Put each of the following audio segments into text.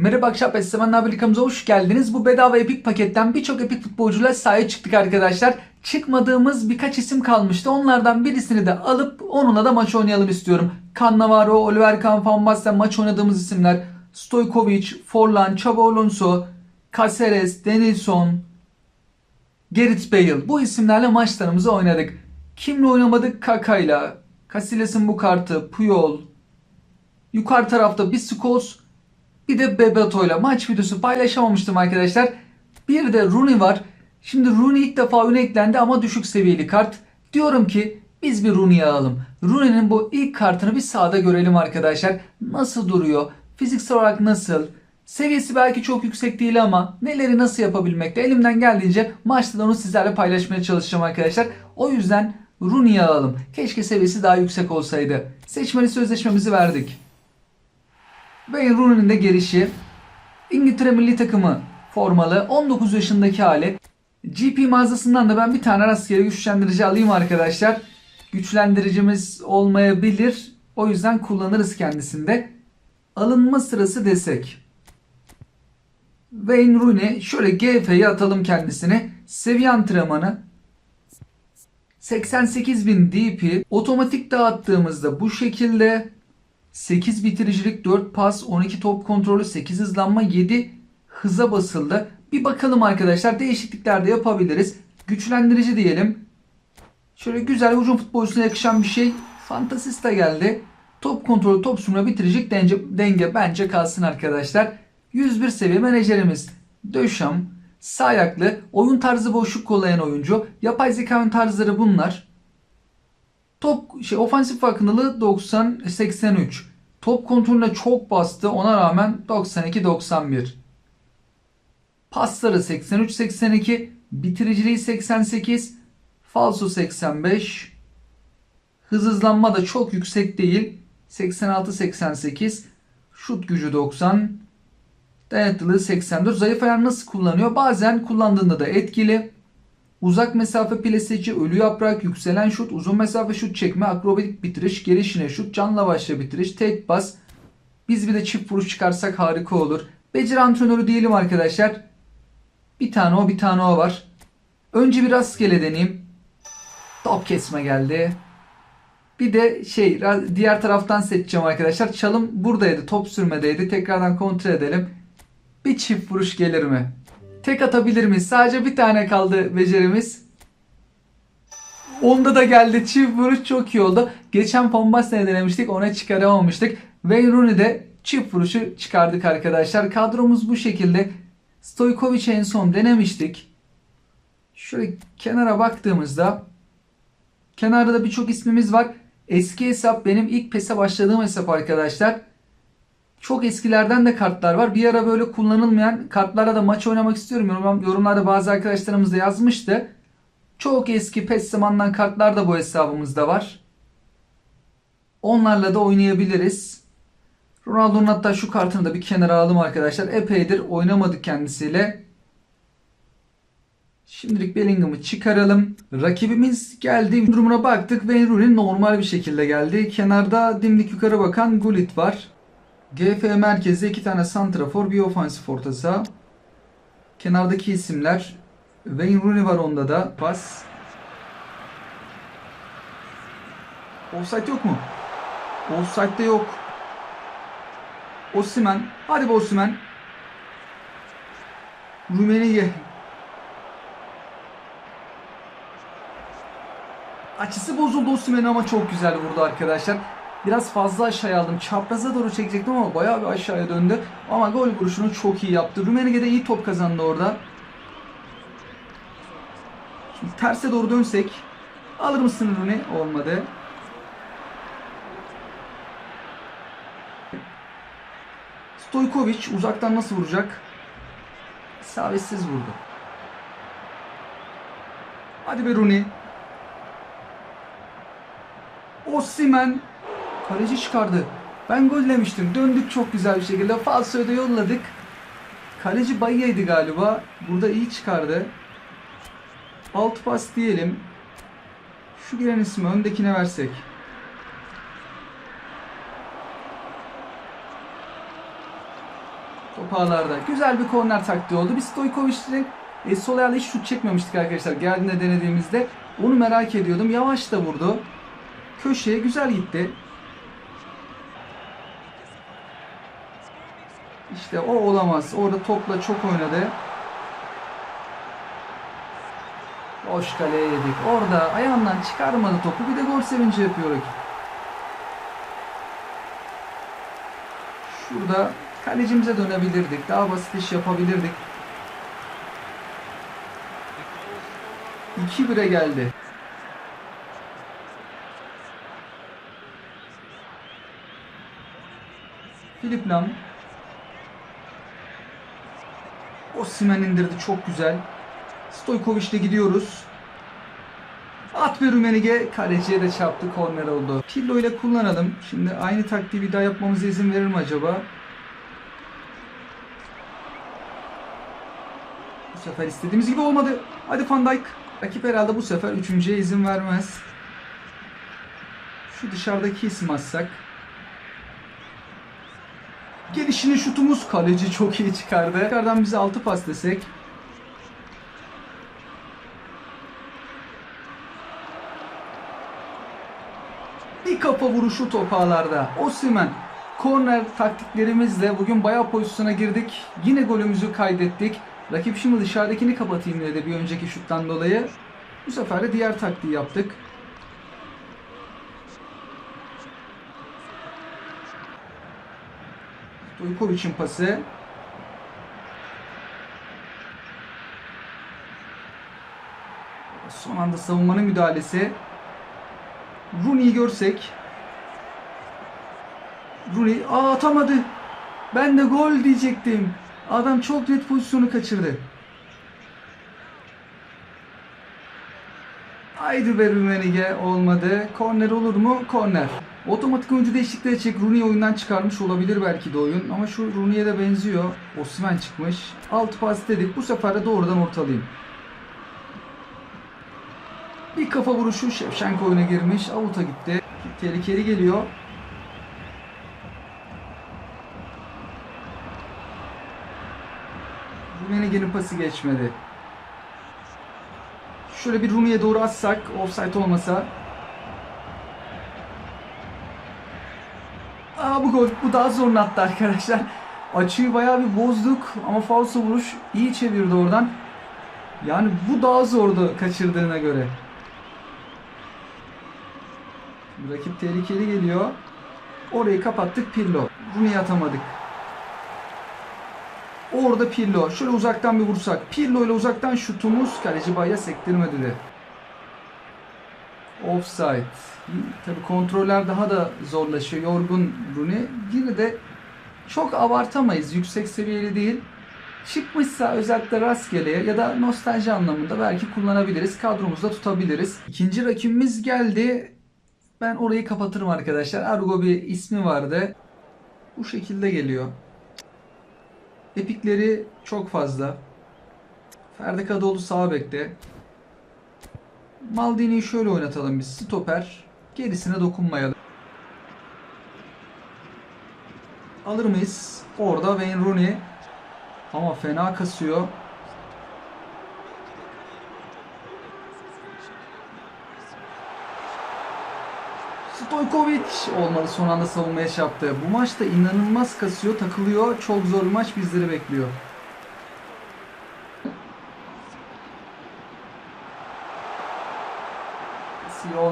Merhaba Akşap Essemen Abilikamıza hoş geldiniz. Bu bedava epik paketten birçok epik futbolcuyla sahaya çıktık arkadaşlar. Çıkmadığımız birkaç isim kalmıştı. Onlardan birisini de alıp onunla da maç oynayalım istiyorum. Cannavaro, Oliver Kahn, Van Basten maç oynadığımız isimler. Stojkovic, Forlan, Xabi Alonso, Caceres, Denilson, Gareth Bale. Bu isimlerle maçlarımızı oynadık. Kimle oynamadık? Kaka'yla. Casillas'ın bu kartı, Puyol. Yukarı tarafta bir Scholes, bir de Bebeto'yla maç videosu paylaşamamıştım arkadaşlar. Bir de Rooney var. Şimdi Rooney ilk defa öne eklendi ama düşük seviyeli kart. Diyorum ki biz bir Rooney'i alalım. Rooney'nin bu ilk kartını bir sahada görelim arkadaşlar. Nasıl duruyor? Fiziksel olarak nasıl? Seviyesi belki çok yüksek değil ama neleri nasıl yapabilmekte elimden geldiğince maçta onu sizlerle paylaşmaya çalışacağım arkadaşlar. O yüzden Rooney'i alalım. Keşke seviyesi daha yüksek olsaydı. Seçmeli sözleşmemizi verdik. Wayne Rooney'nin de gelişi. İngiltere milli takımı formalı 19 yaşındaki hali. GP mağazasından da ben bir tane rastgele güçlendirici alayım arkadaşlar. Güçlendiricimiz olmayabilir. O yüzden kullanırız kendisinde. Alınma sırası desek. Wayne Rooney şöyle GF'ye atalım kendisini. Seviye antrenmanı 88.000 DP otomatik dağıttığımızda bu şekilde 8 bitiricilik, 4 pas, 12 top kontrolü, 8 hızlanma, 7 hıza basıldı. Bir bakalım arkadaşlar değişiklikler de yapabiliriz. Güçlendirici diyelim. Şöyle güzel hücum futbolcusuna yakışan bir şey. Fantasista geldi. Top kontrolü, top sürme, bitiricilik denge, denge bence kalsın arkadaşlar. 101 seviye menajerimiz Döşam. Sağ ayaklı, oyun tarzı boşluk kollayan oyuncu. Yapay zeka tarzları bunlar. Top şey ofansif farkındalığı 90 83. Top kontrolüne çok bastı. Ona rağmen 92 91. Pasları 83 82, bitiriciliği 88, falso 85. Hız hızlanma da çok yüksek değil. 86 88. Şut gücü 90. Dayanıklılığı 84. Zayıf ayar nasıl kullanıyor? Bazen kullandığında da etkili. Uzak mesafe plesici, ölü yaprak, yükselen şut, uzun mesafe şut çekme, akrobatik bitiriş, gelişine şut, canla başla bitiriş, tek bas. Biz bir de çift vuruş çıkarsak harika olur. Beceri antrenörü diyelim arkadaşlar. Bir tane o bir tane o var. Önce bir rastgele deneyeyim. Top kesme geldi. Bir de şey diğer taraftan seçeceğim arkadaşlar. Çalım buradaydı. Top sürmedeydi. Tekrardan kontrol edelim. Bir çift vuruş gelir mi? Tek atabilir miyiz? Sadece bir tane kaldı becerimiz. Onda da geldi. Çift vuruş çok iyi oldu. Geçen Pombasten'e denemiştik. Ona çıkaramamıştık. Wayne Rooney'de çift vuruşu çıkardık arkadaşlar. Kadromuz bu şekilde. Stojkovic'e en son denemiştik. Şöyle kenara baktığımızda kenarda da birçok ismimiz var. Eski hesap benim ilk PES'e başladığım hesap arkadaşlar. Çok eskilerden de kartlar var. Bir ara böyle kullanılmayan kartlara da maç oynamak istiyorum. Yorum, yorumlarda bazı arkadaşlarımız da yazmıştı. Çok eski PES zamandan kartlar da bu hesabımızda var. Onlarla da oynayabiliriz. Ronaldo'nun hatta şu kartını da bir kenara aldım arkadaşlar. Epeydir oynamadık kendisiyle. Şimdilik Bellingham'ı çıkaralım. Rakibimiz geldi. Durumuna baktık. Wayne Rooney normal bir şekilde geldi. Kenarda dimdik yukarı bakan Gullit var. GF merkezde iki tane santrafor, bir ofansif orta saha. Kenardaki isimler Wayne Rooney var onda da. Pas. Offside yok mu? Offside'de yok. Osimen. Hadi be Osimen. Rummenigge. Açısı bozuldu Osimen ama çok güzel vurdu arkadaşlar. Biraz fazla aşağıya aldım. Çapraza doğru çekecektim ama bayağı bir aşağıya döndü. Ama gol vuruşunu çok iyi yaptı. Rummenigge de iyi top kazandı orada. Şimdi terse doğru dönsek. Alır mısın Rooney? Olmadı. Stojkovic uzaktan nasıl vuracak? Savetsiz vurdu. Hadi be Rooney. Osimhen kaleci çıkardı. Ben gol demiştim. Döndük çok güzel bir şekilde. Falso'yu da yolladık. Kaleci Baya'ydı galiba. Burada iyi çıkardı. Alt pas diyelim. Şu gelen ismi öndekine versek. Top top ağlarda. Güzel bir korner taktiği oldu. Biz Stojkovic'in e, sol ayağıyla hiç şut çekmemiştik arkadaşlar. Geldiğinde denediğimizde. Onu merak ediyordum. Yavaş da vurdu. Köşeye güzel gitti. İşte o olamaz. Orada topla çok oynadı. Boş kaleye yedik. Orada ayağından çıkarmadı topu. Bir de gol sevinci yapıyor rakip. Şurada kalecimize dönebilirdik. Daha basit iş yapabilirdik. 2-1'e geldi. Filip Lam. Osimhen indirdi çok güzel. Stojkovic'le gidiyoruz. At bir Rumenige kaleciye de çarptı korner oldu. Pirlo ile kullanalım. Şimdi aynı taktiği bir daha yapmamıza izin verir mi acaba? Bu sefer istediğimiz gibi olmadı. Hadi Van Dijk. Rakip herhalde bu sefer üçüncüye izin vermez. Şu dışarıdaki isim atsak. Gelişini şutumuz kaleci çok iyi çıkardı. Tekrardan bize 6 pas desek. Bir kafa vuruşu top ağlarda. Osimhen. Korner taktiklerimizle bugün bayağı pozisyona girdik. Yine golümüzü kaydettik. Rakip şimdi dışarıdakini kapatayım dedi bir önceki şuttan dolayı. Bu sefer de diğer taktiği yaptık. Stojkovic'in pası. Son anda savunmanın müdahalesi. Rooney'i görsek. Rooney aa atamadı. Ben de gol diyecektim. Adam çok net pozisyonu kaçırdı. Haydi be Rümenige olmadı. Korner olur mu? Korner. Otomatik oyuncu değişikliği çek. Rooney oyundan çıkarmış olabilir belki de oyun. Ama şu Rooney'e de benziyor. Osimhen çıkmış. Alt pas dedik. Bu sefer de doğrudan ortalayayım. Bir kafa vuruşu Şevşenko oyuna girmiş. Avuta gitti. Tehlikeli geliyor. Rumenige'nin pası geçmedi. Şöyle bir Rumi'ye doğru atsak offside olmasa. Aa bu gol. Bu daha zorunu attı arkadaşlar. Açıyı bayağı bir bozduk ama falso vuruş iyi çevirdi oradan. Yani bu daha zordu kaçırdığına göre. Rakip tehlikeli geliyor. Orayı kapattık Pirlo. Rumi'ye atamadık. Orada Pirlo. Şöyle uzaktan bir vursak. Pirlo ile uzaktan şutumuz kaleci Bay'a sektirmedi de. Offside. Tabi kontroller daha da zorlaşıyor. Yorgun Rooney. Yine de çok abartamayız. Yüksek seviyeli değil. Çıkmışsa özellikle rastgeleye ya da nostalji anlamında belki kullanabiliriz. Kadromuzda tutabiliriz. İkinci rakibimiz geldi. Ben orayı kapatırım arkadaşlar. Argo bir ismi vardı. Bu şekilde geliyor. Epikleri çok fazla. Ferdi Kadıoğlu sağ bekte. Maldini'yi şöyle oynatalım biz. Stoper. Gerisine dokunmayalım. Alır mıyız? Orada Wayne Rooney. Ama fena kasıyor. Stojkovic olmadı son anda savunmaya çarptı. Bu maçta inanılmaz kasıyor, takılıyor. Çok zor maç bizleri bekliyor.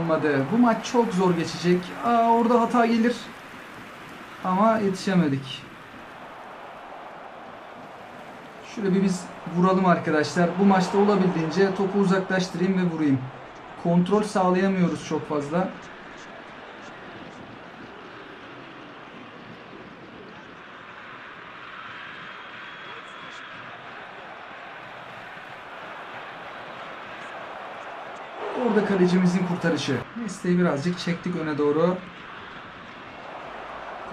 Sil olmadı. Bu maç çok zor geçecek. Aa, orada hata gelir. Ama yetişemedik. Şöyle bir biz vuralım arkadaşlar. Bu maçta olabildiğince topu uzaklaştırayım ve vurayım. Kontrol sağlayamıyoruz çok fazla. Orada kalecimizin kurtarışı. Mesleği birazcık çektik öne doğru.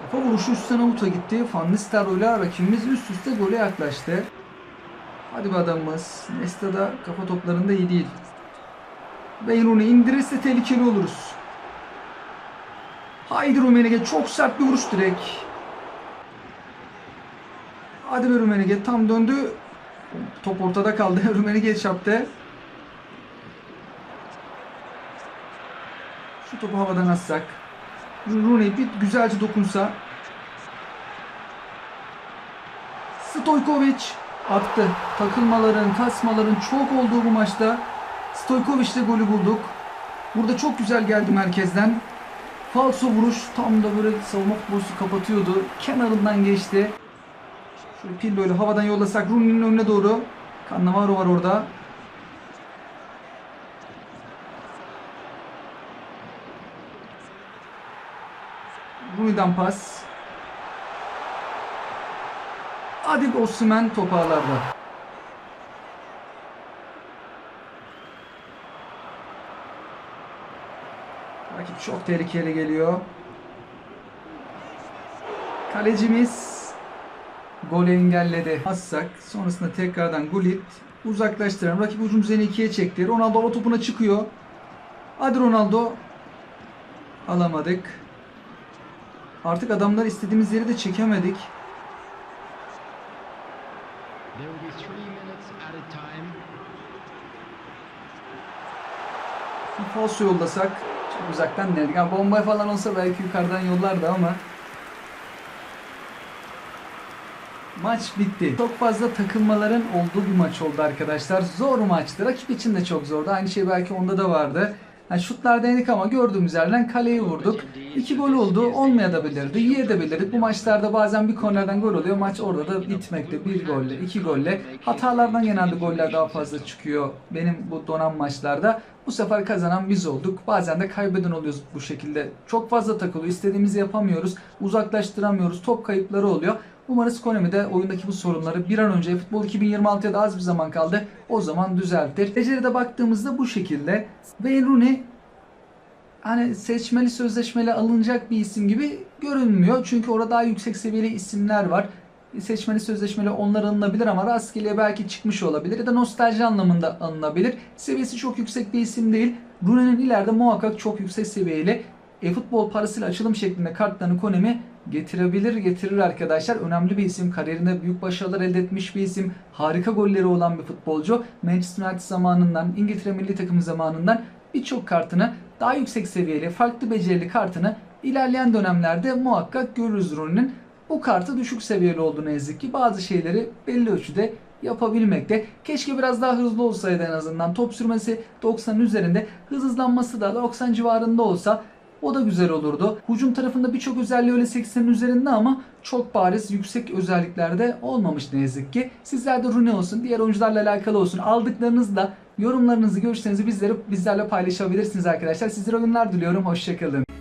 Kafa vuruşu üstten avuta gitti. Van Nistelrooy'la rakibimiz üst üste gole yaklaştı. Hadi be adamımız. Nesta da kafa toplarında iyi değil. Beyrun'u indirirse tehlikeli oluruz. Haydi Rumenige çok sert bir vuruş direkt. Hadi be Rumenige tam döndü. Top ortada kaldı. Rumenige çarptı. Şu topu havadan atsak. Rooney bir güzelce dokunsa. Stojkovic attı. Takılmaların, kasmaların çok olduğu bu maçta Stojkovic ile golü bulduk. Burada çok güzel geldi merkezden. Falso vuruş tam da böyle savunma futbolcusu kapatıyordu. Kenarından geçti. Şöyle pil böyle havadan yollasak Rooney'nin önüne doğru. Cannavaro var orada. Rooney'den pas. Hadi Osimhen top ağlarda. Rakip çok tehlikeli geliyor. Kalecimiz golü engelledi. Assak sonrasında tekrardan Gullit uzaklaştıran rakip ucum üzerine ikiye çekti. Ronaldo o topuna çıkıyor. Hadi Ronaldo. Alamadık. Artık adamlar istediğimiz yeri de çekemedik. Falso yollasak çok uzaktan denedik. Yani bomba falan olsa belki yukarıdan yollardı ama Maç bitti. Çok fazla takılmaların olduğu bir maç oldu arkadaşlar. Zor maçtı. Rakip için de çok zordu. Aynı şey belki onda da vardı. Yani şutlar denedik ama gördüğümüz yerden kaleyi vurduk. İki gol oldu. Olmayabilirdi. Yiyebilirdik. Bu maçlarda bazen bir kornerden gol oluyor. Maç orada da bitmekte. Bir golle, iki golle. Hatalardan genelde goller daha fazla çıkıyor. Benim bu donan maçlarda. Bu sefer kazanan biz olduk. Bazen de kaybeden oluyoruz bu şekilde. Çok fazla takılıyor. İstediğimizi yapamıyoruz. Uzaklaştıramıyoruz. Top kayıpları oluyor. Umarız Konami de oyundaki bu sorunları bir an önce futbol 2026'ya da az bir zaman kaldı. O zaman düzeltir. Beceride baktığımızda bu şekilde. Wayne Rooney hani seçmeli sözleşmeli alınacak bir isim gibi görünmüyor. Çünkü orada daha yüksek seviyeli isimler var. Seçmeli sözleşmeli onlar alınabilir ama rastgele belki çıkmış olabilir ya da nostalji anlamında alınabilir. Seviyesi çok yüksek bir isim değil. Rooney'nin ileride muhakkak çok yüksek seviyeli e-futbol parasıyla açılım şeklinde kartlarını Konami getirebilir, getirir arkadaşlar. Önemli bir isim, kariyerinde büyük başarılar elde etmiş bir isim, harika golleri olan bir futbolcu. Manchester United zamanından, İngiltere milli takımı zamanından birçok kartını daha yüksek seviyeli, farklı becerili kartını ilerleyen dönemlerde muhakkak görürüz Rooney'nin. Bu kartı düşük seviyeli olduğu ne yazık ki bazı şeyleri belli ölçüde yapabilmekte. Keşke biraz daha hızlı olsaydı en azından. Top sürmesi 90'ın üzerinde, hız hızlanması da 90 civarında olsa o da güzel olurdu. Hücum tarafında birçok özelliği öyle 80'in üzerinde ama çok bariz yüksek özelliklerde olmamış ne yazık ki. Sizler de Rooney olsun, diğer oyuncularla alakalı olsun. Aldıklarınızla yorumlarınızı, görüşlerinizi bizlere bizlerle paylaşabilirsiniz arkadaşlar. Sizlere oyunlar diliyorum. Hoşçakalın.